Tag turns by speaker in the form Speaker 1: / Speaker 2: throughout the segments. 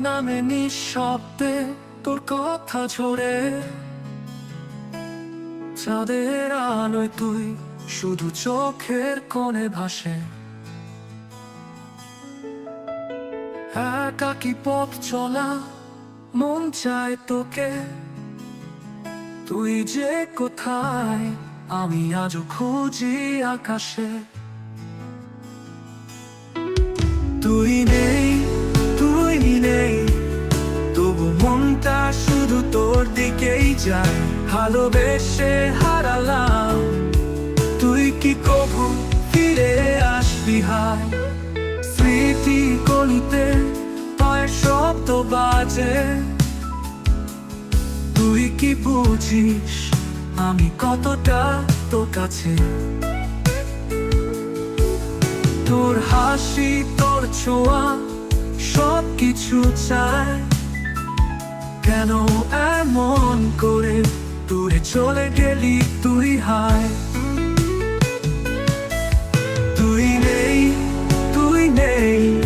Speaker 1: নামে নিঃশব্দে তোর কথা ঝরে। চাঁদের আলোয় তুই শুধু চোখের কোণে ভাসে। একাকি পথ চলা মন চায় তোকে? তুই যে কোথায় আমি আজও খুঁজি আকাশে। তুই নেই তোর দিকেই যায় ভালোবেসে হারালাম। তুই কি কবু ফিরে আসবি, হায়? স্মৃতি গলিতে পায়ের শব্দ বাজে। তুই কি বুঝিস আমি কতটা তোর কাছে? তোর হাসি, তোর ছোঁয়া সব কিছু চায়। কেন এমন করে? দূরে চলে গেলি তুই, হায়। তুই নেই তুই নেই।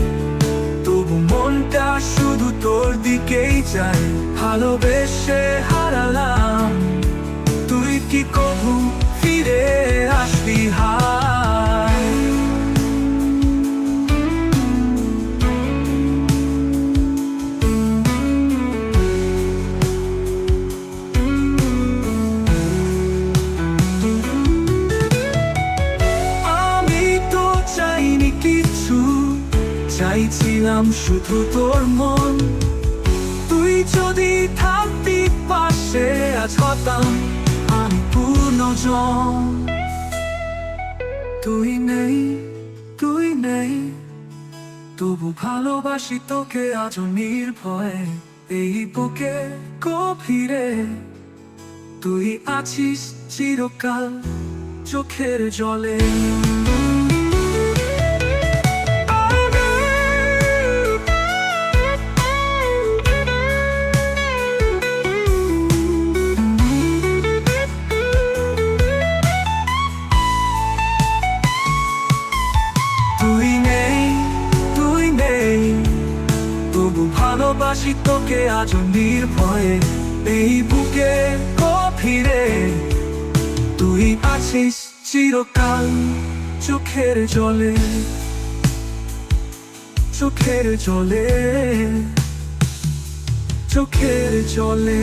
Speaker 1: তবু মনটা শুধু তোর দিকেই যায় ভালোবেসে হারালাম। তুই কি কবু ফিরে আসবি চাইছিলাম শুধু তোর মন। তুই যদি থাকতি পাশে, আজ হতাম আমি পূর্ণ তুই নেই তুই নেই, তবু ভালোবাসি তোকে আজ নির্ভয়ে। এই বুকে গভীরে তুই আছিস চিরকাল চোখের জলে। ভালোবাসি তোকে আজও নির্ভয়ে। এই বুকে গভীরে তুই আছিস চিরকাল চোখের জলে। চোখের জলে চোখের জলে।